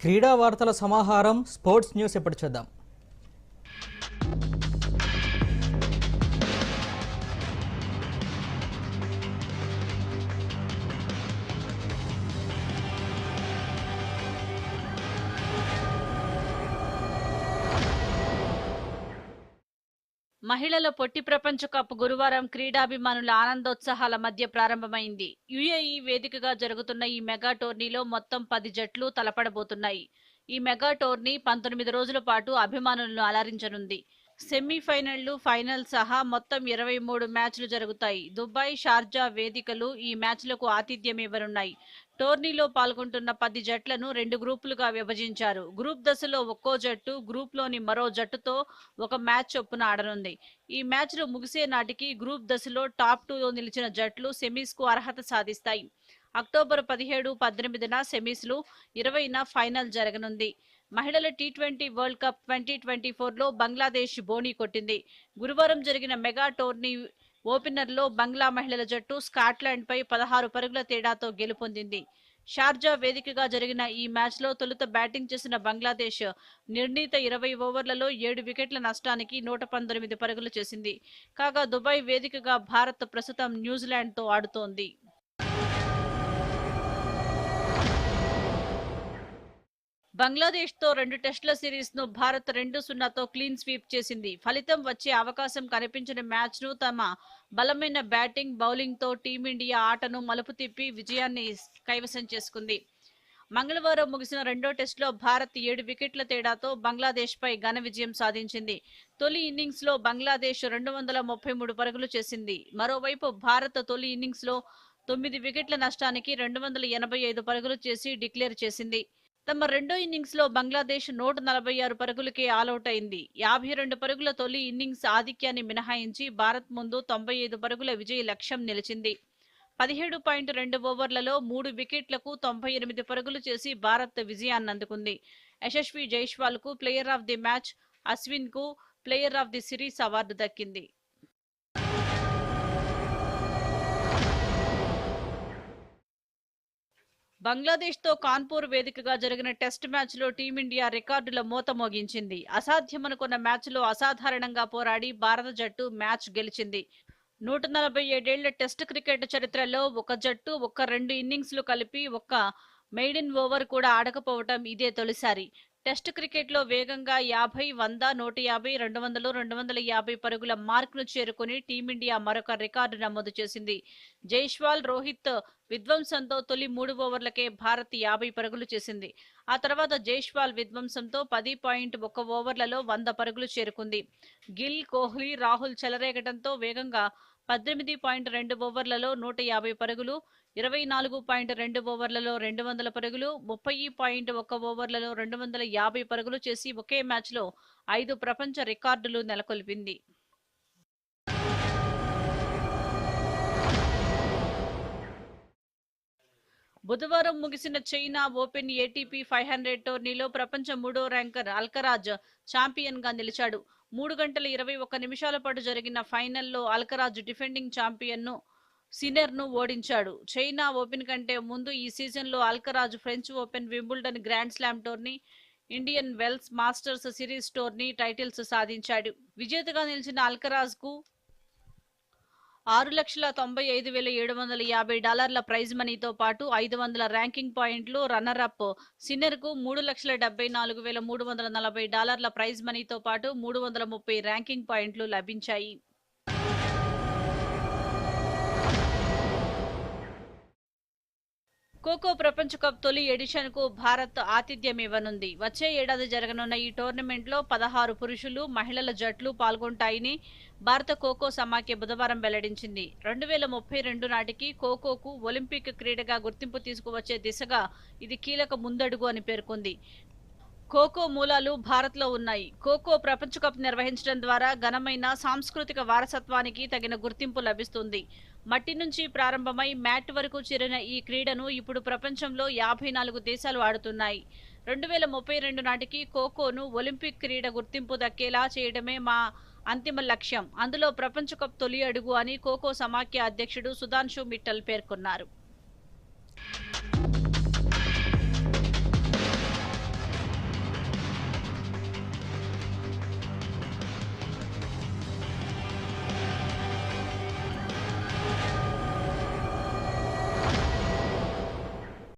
క్రీడా వార్తల సమాహారం స్పోర్ట్స్ న్యూస్ ఎప్పుడు చూద్దాం. మహిళల పొట్టి ప్రపంచ కప్ గురువారం క్రీడాభిమానుల ఆనందోత్సాహాల మధ్య ప్రారంభమైంది. యుఏఈ వేదికగా జరుగుతున్న ఈ మెగా టోర్నీలో మొత్తం పది జట్లు తలపడబోతున్నాయి. ఈ మెగా టోర్నీ పంతొమ్మిది రోజుల పాటు అభిమానులను అలరించనుంది. సెమీఫైనళ్ళు ఫైనల్ సహా మొత్తం ఇరవై మూడు మ్యాచ్లు జరుగుతాయి. దుబాయ్ షార్జా వేదికలు ఈ మ్యాచ్లకు ఆతిథ్యం ఇవ్వనున్నాయి టోర్నీలో పాల్గొంటున్న పది జట్లను రెండు గ్రూపులుగా విభజించారు. గ్రూప్ దశలో ఒక్కో జట్టు గ్రూప్లోని మరో జట్టుతో ఒక మ్యాచ్ చొప్పున ఆడనుంది. ఈ మ్యాచ్లు ముగిసే నాటికి గ్రూప్ దశలో టాప్ టూలో నిలిచిన జట్లు సెమీస్కు అర్హత సాధిస్తాయి. అక్టోబర్ పదిహేడు పద్దెనిమిదిన సెమీస్లు ఇరవైన ఫైనల్ జరగనుంది. మహిళల T twenty world cup twenty twenty ఫోర్లో బంగ్లాదేశ్ బోణీ కొట్టింది. గురువారం జరిగిన మెగా టోర్నీ ఓపెనర్లో బంగ్లా మహిళల జట్టు స్కాట్లాండ్పై పదహారు పరుగుల తేడాతో గెలుపొందింది. షార్జా వేదికగా జరిగిన ఈ మ్యాచ్లో తొలుత బ్యాటింగ్ చేసిన బంగ్లాదేశ్ నిర్ణీత ఇరవై ఓవర్లలో ఏడు వికెట్ల నష్టానికి నూట పంతొమ్మిది పరుగులు చేసింది. కాగా దుబాయ్ వేదికగా భారత్ ప్రస్తుతం న్యూజిలాండ్తో ఆడుతోంది. బంగ్లాదేశ్తో రెండు టెస్టుల సిరీస్ను భారత్ రెండు సున్నాతో క్లీన్ స్వీప్ చేసింది. ఫలితం వచ్చే అవకాశం కనిపించిన మ్యాచ్ను తమ బలమైన బ్యాటింగ్ బౌలింగ్తో టీమిండియా ఆటను మలుపు తిప్పి విజయాన్ని కైవసం చేసుకుంది. మంగళవారం ముగిసిన రెండో టెస్టులో భారత్ ఏడు వికెట్ల తేడాతో బంగ్లాదేశ్ పై ఘన విజయం సాధించింది. తొలి ఇన్నింగ్స్లో బంగ్లాదేశ్ రెండు వందల ముప్పై మూడు పరుగులు చేసింది. మరోవైపు భారత్ తొలి ఇన్నింగ్స్లో తొమ్మిది వికెట్ల నష్టానికి రెండు వందల ఎనభై ఐదు పరుగులు చేసి డిక్లేర్ చేసింది. తమ రెండో ఇన్నింగ్స్లో బంగ్లాదేశ్ నూట నలభై ఆరు పరుగులకే ఆలౌట్ అయింది యాభై రెండు పరుగుల తొలి ఇన్నింగ్స్ ఆధిక్యాన్ని మినహాయించి భారత్ ముందు తొంభై ఐదు పరుగుల విజయ లక్ష్యం నిలిచింది. పదిహేడు పాయింట్ రెండు ఓవర్లలో మూడు వికెట్లకు తొంభై ఎనిమిది పరుగులు చేసి భారత్ విజయాన్ని అందుకుంది. యశస్వి జైష్వాల్కు player of the match అశ్విన్కు player of the series award దక్కింది. బంగ్లాదేశ్తో కాన్పూర్ వేదికగా జరిగిన టెస్ట్ మ్యాచ్లో టీమిండియా రికార్డుల మూత మోగించింది. అసాధ్యమనుకున్న మ్యాచ్లో అసాధారణంగా పోరాడి భారత జట్టు మ్యాచ్ గెలిచింది. నూట నలభై ఏడేళ్ళ టెస్ట్ క్రికెట్ చరిత్రలో ఒక జట్టు ఒక్క రెండు ఇన్నింగ్స్లు కలిపి ఒక్క మెయిడిన్ ఓవర్ కూడా ఆడకపోవటం ఇదే తొలిసారి. టెస్ట్ క్రికెట్లో వేగంగా యాభై వంద నూట యాభై రెండు వందలు రెండు వందల యాభై పరుగుల మార్క్ను చేరుకుని టీమిండియా మరొక రికార్డు నమోదు చేసింది. జైష్వాల్ రోహిత్ విధ్వంసంతో తొలి మూడు ఓవర్లకే భారత్ యాభై పరుగులు చేసింది. ఆ తర్వాత జైష్వాల్ విధ్వంసంతో పది పాయింట్ ఒక ఓవర్లలో వంద పరుగులు చేరుకుంది. గిల్ కోహ్లీ రాహుల్ చెలరేగడంతో వేగంగా పద్దెనిమిది పాయింట్ రెండు ఓవర్లలో నూట యాభై పరుగులు ఇరవై నాలుగు పాయింట్ రెండు ఓవర్లలో రెండు వందల పరుగులు ముప్పై పాయింట్ ఒక ఓవర్లలో రెండు వందల యాభై పరుగులు చేసి ఒకే మ్యాచ్లో ఐదు ప్రపంచ రికార్డులు నెలకొల్పింది. బుధవారం ముగిసిన China Open ATP five hundred టోర్నీలో ప్రపంచ మూడో ర్యాంకర్ అల్కరాజ్ ఛాంపియన్గా నిలిచాడు. మూడు గంటల ఇరవై ఒక్క నిమిషాల పాటు జరిగిన ఫైనల్లో అల్కరాజ్ డిఫెండింగ్ ఛాంపియన్ను ను ను ఓడించాడు. చైనా ఓపెన్ కంటే ముందు ఈ సీజన్లో Alcaraz French Open Wimbledon grand slam tourney Indian Wells masters series tourney titles సాధించాడు. విజేతగా నిలిచిన అల్కరాజ్కు ఆరు లక్షల తొంభై ఐదు వేల ఏడు వందల యాభై డాలర్ల ప్రైజ్ మనీతో పాటు ఐదు వందల ర్యాంకింగ్ పాయింట్లు రన్నర్ అప్ సిన్నర్కు మూడు లక్షల డెబ్బై నాలుగు వేల మూడు వందల నలభై డాలర్ల ప్రైజ్ మనీతో పాటు మూడు వందల ముప్పై ర్యాంకింగ్ పాయింట్లు లభించాయి. ఖోఖో ప్రపంచ కప్ తొలి ఎడిషన్కు భారత్ ఆతిథ్యం ఇవ్వనుంది వచ్చే ఏడాది జరగనున్న ఈ టోర్నమెంట్లో పదహారు పురుషులు మహిళల జట్లు పాల్గొంటాయని భారత ఖోఖో సమాఖ్య బుధవారం వెల్లడించింది. రెండు వేల ముప్పై రెండు నాటికి ఖోఖోకు ఒలింపిక్ క్రీడగా గుర్తింపు తీసుకువచ్చే దిశగా ఇది కీలక ముందడుగు అని పేర్కొంది. ఖోఖో మూలాలు భారత్లో ఉన్నాయి. ఖోఖో ప్రపంచ కప్ నిర్వహించడం ద్వారా ఘనమైన సాంస్కృతిక వారసత్వానికి తగిన గుర్తింపు లభిస్తుంది. మట్టి నుంచి ప్రారంభమై మ్యాట్ వరకు చేరిన ఈ క్రీడను ఇప్పుడు ప్రపంచంలో యాభై నాలుగు దేశాలు ఆడుతున్నాయి. రెండు వేల ముప్పై రెండు నాటికి ఖోఖోను ఒలింపిక్ క్రీడ గుర్తింపు దక్కేలా చేయడమే మా అంతిమ లక్ష్యం. అందులో ప్రపంచ కప్ తొలి అడుగు అని ఖోఖో సమాఖ్య అధ్యక్షుడు సుధాంశు మిట్టల్ పేర్కొన్నారు.